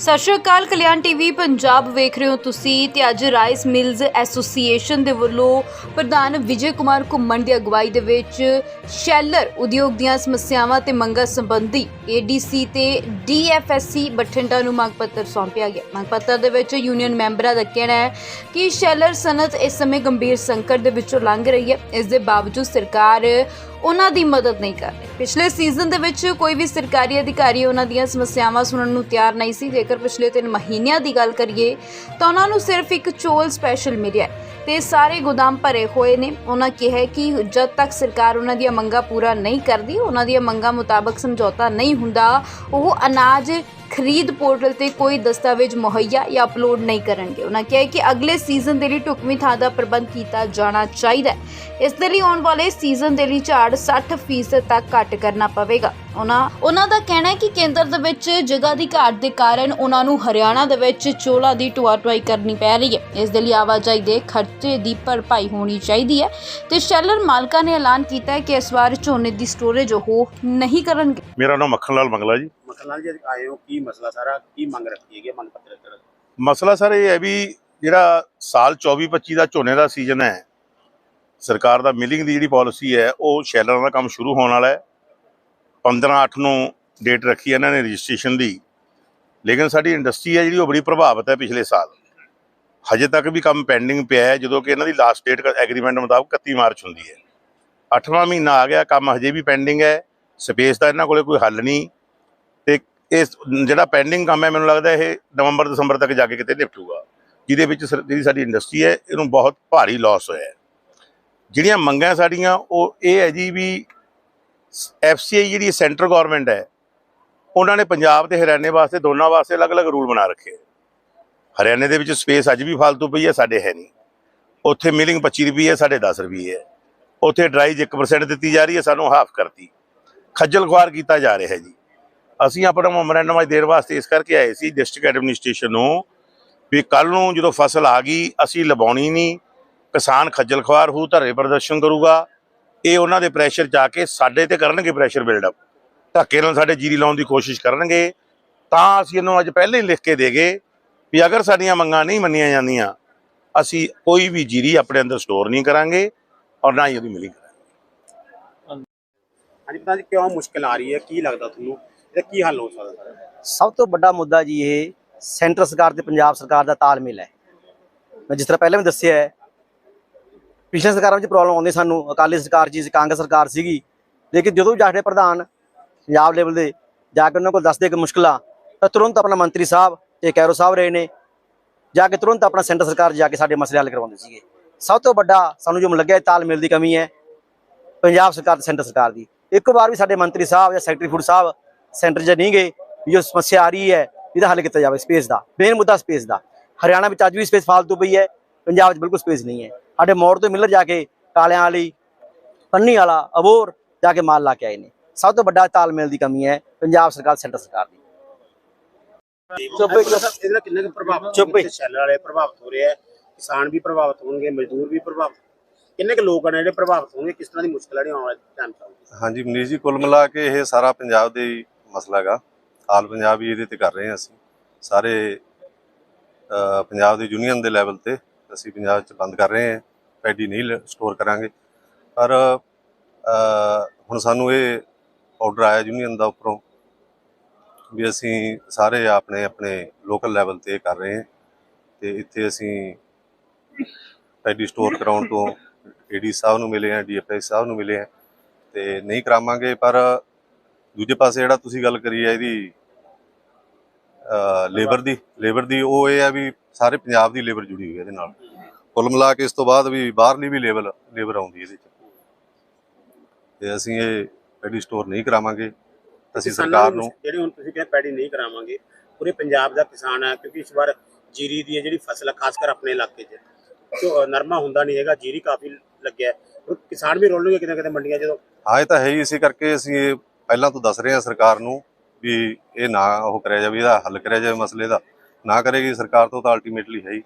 ਸਤਿ ਸ਼੍ਰੀ ਅਕਾਲ, ਕਲਿਆਣ ਟੀਵੀ ਪੰਜਾਬ ਵੇਖ ਰਹੇ ਹੋ ਤੁਸੀਂ ਤੇ ਅੱਜ ਰਾਈਸ ਮਿਲਜ਼ ਐਸੋਸੀਏਸ਼ਨ ਦੇ ਵੱਲੋਂ ਪ੍ਰਧਾਨ ਵਿਜੇ ਕੁਮਾਰ ਘੁੰਮਣ ਦੀ ਅਗਵਾਈ ਦੇ ਵਿੱਚ ਸ਼ੈਲਰ ਉਦਯੋਗ ਦੀਆਂ ਸਮੱਸਿਆਵਾਂ ਤੇ ਮੰਗਾਂ ਸੰਬੰਧੀ ਏਡੀਸੀ ਤੇ ਡੀਐਫਐਸਸੀ ਬਠਿੰਡਾ ਨੂੰ ਮੰਗ ਪੱਤਰ ਸੌਂਪਿਆ ਗਿਆ। ਮੰਗ ਪੱਤਰ ਦੇ ਵਿੱਚ ਯੂਨੀਅਨ ਮੈਂਬਰਾਂ ਦਾ ਕਹਿਣਾ ਹੈ ਕਿ ਸ਼ੈਲਰ ਸਨਅਤ ਇਸ ਸਮੇਂ ਗੰਭੀਰ ਸੰਕਟ ਦੇ ਵਿੱਚੋਂ ਲੰਘ ਰਹੀ ਹੈ। ਇਸ ਦੇ ਬਾਵਜੂਦ ਸਰਕਾਰ ਉਹਨਾਂ ਦੀ ਮਦਦ ਨਹੀਂ ਕਰ ਰਹੀ। ਪਿਛਲੇ ਸੀਜ਼ਨ ਦੇ ਵਿੱਚ ਕੋਈ ਵੀ ਸਰਕਾਰੀ ਅਧਿਕਾਰੀ ਉਹਨਾਂ ਦੀਆਂ ਸਮੱਸਿਆਵਾਂ ਸੁਣਨ ਨੂੰ ਤਿਆਰ ਨਹੀਂ ਸੀ। ਜੇਕਰ ਪਿਛਲੇ 3 ਮਹੀਨਿਆਂ ਦੀ ਗੱਲ ਕਰੀਏ, ਤਾਂ ਉਹਨਾਂ ਨੂੰ ਸਿਰਫ ਇੱਕ ਚੋਲ ਸਪੈਸ਼ਲ ਮਿਲਿਆ ਹੈ ਤੇ ਸਾਰੇ ਗੋਦਾਮ ਭਰੇ ਹੋਏ ਨੇ। ਉਹਨਾਂ ਕਿਹਾ ਕਿ ਜਦ ਤੱਕ ਸਰਕਾਰ ਉਹਨਾਂ ਦੀਆਂ ਮੰਗਾਂ ਪੂਰਾ ਨਹੀਂ ਕਰਦੀ, ਉਹਨਾਂ ਦੀਆਂ ਮੰਗਾਂ ਮੁਤਾਬਕ ਸਮਝੌਤਾ ਨਹੀਂ ਹੁੰਦਾ, ਉਹ ਅਨਾਜ ਖਰੀਦ ਪੋਰਟਲ ਤੇ ਕੋਈ ਦਸਤਾਵੇਜ਼ ਮੁਹੱਈਆ ਜਾਂ ਅਪਲੋਡ ਨਹੀਂ ਕਰਨਗੇ। ਉਹਨਾਂ ਕਿਹਾ ਕਿ ਅਗਲੇ ਸੀਜ਼ਨ ਦੇ ਲਈ ਢੁਕਵੀਂ ਥਾਂ ਦਾ ਪ੍ਰਬੰਧ ਕੀਤਾ ਜਾਣਾ ਚਾਹੀਦਾ ਹੈ। ਇਸ ਦੇ ਲਈ ਆਉਣ ਵਾਲੇ ਸੀਜ਼ਨ ਦੇ ਲਈ ਝਾੜ 60% ਤੱਕ ਘੱਟ ਕਰਨਾ ਪਵੇਗਾ। ਉਹਨਾਂ ਉਹਨਾਂ ਦਾ ਕਹਿਣਾ ਹੈ ਕਿ ਕੇਂਦਰ ਦੇ ਵਿੱਚ ਜਗ੍ਹਾ ਦੀ ਘਾਟ ਦੇ ਕਾਰਨ ਉਹਨਾਂ ਨੂੰ ਹਰਿਆਣਾ ਦੇ ਵਿੱਚ ਚੋਲਾ ਦੀ ਢੁਆ ਢੁਆਈ ਕਰਨੀ ਪੈ ਰਹੀ ਹੈ। ਇਸ ਦੇ ਲਈ ਆਵਾਜਾਈ ਦੇ ਖਰਚੇ ਦੀ ਭਰਪਾਈ ਹੋਣੀ ਚਾਹੀਦੀ ਹੈ ਤੇ ਸ਼ੈਲਰ ਮਾਲਕਾਂ ਨੇ ਐਲਾਨ ਕੀਤਾ ਹੈ ਕਿ ਇਸ ਵਾਰ ਝੋਨੇ ਦੀ ਸਟੋਰੇਜ ਉਹ ਨਹੀਂ ਕਰਨਗੇ। ਮੇਰਾ ਨਾਮ ਮੱਖਣ ਲਾਲ ਮੰਗਲਾ ਜੀ। ਮਸਲਾ ਜੀ ਆਏ ਹੋ ਕੀ ਮਸਲਾ ਸਾਰਾ? ਕੀ ਮੰਗ ਰੱਖੀ ਹੈਗੀ ਮੰਗ ਪੱਤਰ ਅੰਦਰ ਮਸਲਾ ਸਰ ਇਹ ਹੈ ਵੀ ਜਿਹੜਾ ਸਾਲ 24-25 ਦਾ ਝੋਨੇ ਦਾ ਸੀਜ਼ਨ ਹੈ, ਸਰਕਾਰ ਦਾ ਮਿਲਿੰਗ ਦੀ ਜਿਹੜੀ ਪਾਲਿਸੀ ਹੈ, ਉਹ ਸ਼ੈਲਰਾਂ ਦਾ ਕੰਮ ਸ਼ੁਰੂ ਹੋਣ ਵਾਲਾ ਹੈ। 15-8 ਨੂੰ ਡੇਟ ਰੱਖੀ ਹੈ ਇਹਨਾਂ ਨੇ ਰਜਿਸਟ੍ਰੇਸ਼ਨ ਦੀ। ਲੇਕਿਨ ਸਾਡੀ ਇੰਡਸਟਰੀ ਹੈ ਜਿਹੜੀ ਉਹ ਬੜੀ ਪ੍ਰਭਾਵਿਤ ਹੈ ਪਿਛਲੇ ਸਾਲ। ਹਜੇ ਤੱਕ ਵੀ ਕੰਮ ਪੈਂਡਿੰਗ ਪਿਆ ਹੈ, ਜਦੋਂ ਕਿ ਇਹਨਾਂ ਦੀ ਲਾਸਟ ਡੇਟ ਐਗਰੀਮੈਂਟ ਮੁਤਾਬਕ 31 ਮਾਰਚ ਹੁੰਦੀ ਹੈ। 8ਵਾਂ ਮਹੀਨਾ ਆ ਗਿਆ, ਕੰਮ ਹਜੇ ਵੀ ਪੈਂਡਿੰਗ ਹੈ। ਸਪੇਸ ਦਾ ਇਹਨਾਂ ਕੋਲੇ ਕੋਈ ਹੱਲ ਨਹੀਂ। ਤੇ ਇਸ ਜਿਹੜਾ ਪੈਂਡਿੰਗ ਕੰਮ ਹੈ, ਮੈਨੂੰ ਲੱਗਦਾ ਇਹ ਨਵੰਬਰ, ਦਸੰਬਰ ਤੱਕ ਜਾ ਕੇ ਕਿਤੇ ਨਿਪਟੂਗਾ। ਜਿਹਦੇ ਵਿੱਚ ਸਰ- ਜਿਹੜੀ ਸਾਡੀ ਇੰਡਸਟਰੀ ਹੈ, ਇਹਨੂੰ ਬਹੁਤ ਭਾਰੀ ਲਾਸ ਹੋਇਆ ਜਿਹੜੀਆਂ ਮੰਗਾਂ ਸਾਡੀਆਂ, ਉਹ ਇਹ ਹੈ ਜੀ ਵੀ ਐਫਸੀਆਈ ਜਿਹੜੀ ਸੈਂਟਰ ਗਵਰਨਮੈਂਟ ਹੈ, ਉਹਨਾਂ ਨੇ ਪੰਜਾਬ ਤੇ ਹਰਿਆਣੇ ਵਾਸਤੇ ਦੋਨਾਂ ਵਾਸਤੇ ਅਲੱਗ-ਅਲੱਗ ਰੂਲ ਬਣਾ ਰੱਖੇ ਹਰਿਆਣੇ ਦੇ ਵਿੱਚ ਸਪੇਸ ਅੱਜ ਵੀ ਫालतू ਪਈ ਹੈ, ਸਾਡੇ ਹੈ ਨਹੀਂ। ਉੱਥੇ ਮਿਲਿੰਗ 25 ਰੁਪਏ ਹੈ, ਸਾਡੇ 10 ਰੁਪਏ ਹੈ। ਉੱਥੇ ਡਰਾਈਜ 1% ਦਿੱਤੀ ਜਾ ਰਹੀ ਹੈ, ਸਾਨੂੰ ਹਾਫ ਕਰਤੀ। ਖੱਜਲ ਖੁਆਰ ਕੀਤਾ ਜਾ ਰਿਹਾ ਹੈ ਜੀ। ਅਸੀਂ ਆਪਣਾ ਮੈਮੋਰੈਂਡਮ ਅੱਜ ਦੇਰ ਵਾਸਤੇ ਇਸ ਕਰਕੇ ਆਏ ਸੀ ਡਿਸਟ੍ਰਿਕਟ ਐਡਮਿਨਿਸਟ੍ਰੇਸ਼ਨ ਨੂੰ ਵੀ ਕੱਲ ਨੂੰ ਜਦੋਂ ਫਸਲ ਆ ਗਈ, ਅਸੀਂ ਲਵਾਉਣੀ ਨਹੀਂ, ਕਿਸਾਨ ਖੱਜਲ ਖੁਆਰ ਹੋ ਧਰਨੇ ਪ੍ਰਦਰਸ਼ਨ ਕਰੂਗਾ, ਇਹ ਉਹਨਾਂ ਦੇ ਪ੍ਰੈਸ਼ਰ ਚ ਆ ਕੇ ਸਾਡੇ ਤੇ ਕਰਨਗੇ ਪ੍ਰੈਸ਼ਰ ਬਿਲਡਅਪ ਧੱਕੇ ਨਾਲ ਸਾਡੇ ਜੀਰੀ ਲਾਉਣ ਦੀ ਕੋਸ਼ਿਸ਼ ਕਰਨਗੇ, ਤਾਂ ਅਸੀਂ ਇਹਨੂੰ ਅੱਜ ਪਹਿਲਾਂ ਹੀ ਲਿਖ ਕੇ ਦੇਗੇ ਵੀ ਅਗਰ ਸਾਡੀਆਂ ਮੰਗਾਂ ਨਹੀਂ ਮੰਨੀਆਂ ਜਾਂਦੀਆਂ, ਅਸੀਂ ਕੋਈ ਵੀ ਜੀਰੀ ਆਪਣੇ ਅੰਦਰ ਸਟੋਰ ਨਹੀਂ ਕਰਾਂਗੇ ਔਰ ਨਾ ਹੀ ਉਹਦੀ ਮਿਲਿੰਗ ਕਰਾਂਗੇ। ਹਾਂਜੀ, ਪਤਾ ਜੀ ਕਿਉਂ ਮੁਸ਼ਕਲ ਆ ਰਹੀ ਹੈ, ਕੀ ਲੱਗਦਾ ਤੁਹਾਨੂੰ? ਇਹਦਾ ਕੀ ਹੱਲ ਹੋ ਸਕਦਾ ਸਾਰਾ? ਸਭ ਤੋਂ ਵੱਡਾ ਮੁੱਦਾ ਜੀ ਇਹ ਸੈਂਟਰ ਸਰਕਾਰ ਤੇ ਪੰਜਾਬ ਸਰਕਾਰ ਦਾ ਤਾਲਮੇਲ ਹੈ। ਮੈਂ ਜਿਸ ਤਰ੍ਹਾਂ ਪਹਿਲਾਂ ਵੀ ਦੱਸਿਆ ਹੈ, ਪਿਛਲੇ ਸਰਕਾਰਾਂ ਵਿੱਚ ਪ੍ਰੋਬਲਮ ਆਉਂਦੀ ਸਾਨੂੰ, ਅਕਾਲੀ ਸਰਕਾਰ ਜੀ, ਕਾਂਗਰਸ ਸਰਕਾਰ ਸੀਗੀ, ਲੇਕਿਨ ਜਦੋਂ ਵੀ ਜਾਖੜੇ ਪ੍ਰਧਾਨ ਪੰਜਾਬ ਲੈਵਲ ਦੇ, ਜਾ ਕੇ ਉਹਨਾਂ ਕੋਲ ਦੱਸਦੇ ਕਿ ਮੁਸ਼ਕਲਾਂ, ਤਾਂ ਤੁਰੰਤ ਆਪਣਾ ਮੰਤਰੀ ਸਾਹਿਬ ਤੇ ਕੈਰੋ ਸਾਹਿਬ ਰਹੇ ਨੇ, ਜਾ ਕੇ ਤੁਰੰਤ ਆਪਣਾ ਸੈਂਟਰ ਸਰਕਾਰ ਜਾ ਕੇ ਸਾਡੇ ਮਸਲੇ ਹੱਲ ਕਰਵਾਉਂਦੇ ਸੀਗੇ। ਸਭ ਤੋਂ ਵੱਡਾ ਸਾਨੂੰ ਜੋ ਲੱਗਿਆ ਤਾਲਮੇਲ ਦੀ ਕਮੀ ਹੈ, ਪੰਜਾਬ ਸਰਕਾਰ ਤੇ ਸੈਂਟਰ ਸਰਕਾਰ ਦੀ। ਇੱਕ ਵਾਰ ਵੀ ਸਾਡੇ ਮੰਤਰੀ ਸਾਹਿਬ ਜਾਂ ਸੈਕਟਰੀ ਫੂਡ ਸਾਹਿਬ ਸੈਂਟਰ 'ਚ ਨਹੀਂ ਗਏ ਵੀ ਜੋ ਸਮੱਸਿਆ ਆ ਰਹੀ ਹੈ ਇਹਦਾ ਹੱਲ ਕੀਤਾ ਜਾਵੇ ਸਪੇਸ ਦਾ। ਮੇਨ ਮੁੱਦਾ ਸਪੇਸ ਦਾ। ਹਰਿਆਣਾ ਵਿੱਚ ਅੱਜ ਵੀ ਸਪੇਸ ਫਾਲਤੂ ਪਈ ਹੈ ਪੰਜਾਬ 'ਚ ਬਿਲਕੁਲ ਸਪੇਸ ਨਹੀਂ ਹੈ। ਸਾਡੇ ਮੋੜ ਤੋਂ ਮਿਲਰ ਜਾ ਕੇ ਕਾਲਿਆਂ ਵਾਲੀ ਪੰਨੀ ਵਾਲਾ ਅਬੋਰ ਜਾ ਕੇ ਮਾਲ ਲਾ ਕੇ ਆਏ ਨੇ। ਸਭ ਤੋਂ ਵੱਡਾ ਤਾਲਮੇਲ ਦੀ ਕਮੀ ਹੈ ਪੰਜਾਬ ਸਰਕਾਰ ਸੈਂਟਰ ਸਰਕਾਰ ਦੀ। ਚੁੱਪ ਇਹਦੇ ਕਿੰਨੇ ਕੁ ਪ੍ਰਭਾਵਿਤ ਚੁੱਪ ਹੀ। ਸ਼ੈਲਰ ਵਾਲੇ ਪ੍ਰਭਾਵਿਤ ਹੋ ਰਹੇ ਆ ਕਿਸਾਨ ਵੀ ਪ੍ਰਭਾਵਿਤ ਹੋਣਗੇ ਮਜ਼ਦੂਰ ਵੀ ਪ੍ਰਭਾਵਿਤ। ਕਿੰਨੇ ਕੁ ਲੋਕ ਨੇ ਜਿਹੜੇ ਪ੍ਰਭਾਵਿਤ ਹੋਣਗੇ? ਕਿਸ ਤਰ੍ਹਾਂ ਦੀ ਮੁਸ਼ਕਲ ਆਣੀ ਆਉਣ ਵਾਲੇ ਟਾਈਮ ਚ? ਹਾਂਜੀ ਮਨੀਸ਼ ਜੀ ਕੁੱਲ ਮਿਲਾ ਕੇ ਇਹ ਸਾਰਾ ਪੰਜਾਬ ਦੇ ਮਸਲਾ ਹੈਗਾ। ਆਲ ਪੰਜਾਬ ਹੀ ਇਹਦੇ ਤੇ ਕਰ ਰਹੇ ਹਾਂ ਅਸੀਂ। ਸਾਰੇ ਪੰਜਾਬ ਦੇ ਯੂਨੀਅਨ ਦੇ ਲੈਵਲ ਤੇ ਅਸੀਂ ਪੰਜਾਬ 'ਚ ਬੰਦ ਕਰ ਰਹੇ ਹਾਂ। ਪੈਡੀ ਨਹੀਂ ਸਟੋਰ ਕਰਾਂਗੇ। ਪਰ ਹੁਣ ਸਾਨੂੰ ਇਹ ਆਰਡਰ ਆਇਆ ਯੂਨੀਅਨ ਦਾ ਉੱਪਰੋਂ ਵੀ ਅਸੀਂ ਸਾਰੇ ਆਪਣੇ ਆਪਣੇ ਲੋਕਲ ਲੈਵਲ ਤੇ ਕਰ ਰਹੇ ਹਾਂ। ਤੇ ਇੱਥੇ ਅਸੀਂ ਪੈਡੀ ਸਟੋਰ ਕਰਾਉਣ ਤੋਂ ਏਡੀ ਸਾਹਿਬ ਨੂੰ ਮਿਲੇ ਆ ਡੀਐਫਐਸ ਸਾਹਿਬ ਨੂੰ ਮਿਲੇ ਆ ਤੇ ਨਹੀਂ ਕਰਾਵਾਂਗੇ, ਪਰ ਦੂਜੇ ਪਾਸੇ ਜਿਹੜਾ ਤੁਸੀਂ ਗੱਲ ਕਰੀ ਹੈ ਇਹਦੀ ਲੇਬਰ ਦੀ ਲੇਬਰ ਦੀ ਉਹ ਇਹ ਆ ਵੀ ਸਾਰੇ ਪੰਜਾਬ ਦੀ ਲੇਬਰ ਜੁੜੀ ਹੋਈ ਹੈ ਇਹਦੇ ਨਾਲ। ਕੁੱਲ ਮਿਲਾ ਕੇ ਇਸ ਤੋਂ ਬਾਅਦ ਵੀ ਬਾਹਰਲੀ ਵੀ ਲੇਬਲ ਲੇਬਰ ਆਉਂਦੀ ਇਹਦੇ ਚ। ਤੇ ਅਸੀਂ ਇਹ ਪੈਡੀ ਸਟੋਰ ਨਹੀਂ ਕਰਾਵਾਂਗੇ। ਅਸੀਂ ਸਰਕਾਰ ਨੂੰ ਜਿਹੜੀ ਹੁਣ ਤੁਸੀਂ ਕਹਿੰਦੇ ਪੈੜੀ ਨਹੀਂ ਕਰਾਵਾਂਗੇ ਪੂਰੇ ਪੰਜਾਬ ਦਾ ਕਿਸਾਨ ਹੈ ਕਿਉਂਕਿ ਇਸ ਵਾਰ ਜੀਰੀ ਦੀ ਜਿਹੜੀ ਫਸਲ ਖਾਸ ਕਰ ਆਪਣੇ ਇਲਾਕੇ 'ਚ ਜੋ ਨਰਮਾ ਹੁੰਦਾ ਨਹੀਂ ਹੈਗਾ ਜੀਰੀ ਕਾਫੀ ਲੱਗਿਆ। ਕਿਸਾਨ ਵੀ ਰੋਲਣਗੇ ਕਿਤੇ ਕਿਤੇ ਮੰਡੀਆਂ ਜਦੋਂ ਹਾਂ ਇਹ ਤਾਂ ਹੈ ਹੀ ਇਸੇ ਕਰਕੇ ਅਸੀਂ ਇਹ ਪਹਿਲਾਂ ਤੋਂ ਦੱਸ ਰਹੇ ਹਾਂ ਸਰਕਾਰ ਨੂੰ ਵੀ ਇਹ ਨਾ ਉਹ ਕਰਿਆ ਜਾਵੇ, ਇਹਦਾ ਹੱਲ ਕਰਿਆ ਜਾਵੇ ਮਸਲੇ ਦਾ। ਨਾ ਕਰੇਗੀ ਸਰਕਾਰ ਤੋਂ ਤਾਂ ਅਲਟੀਮੇਟਲੀ ਹੈ ਹੀ।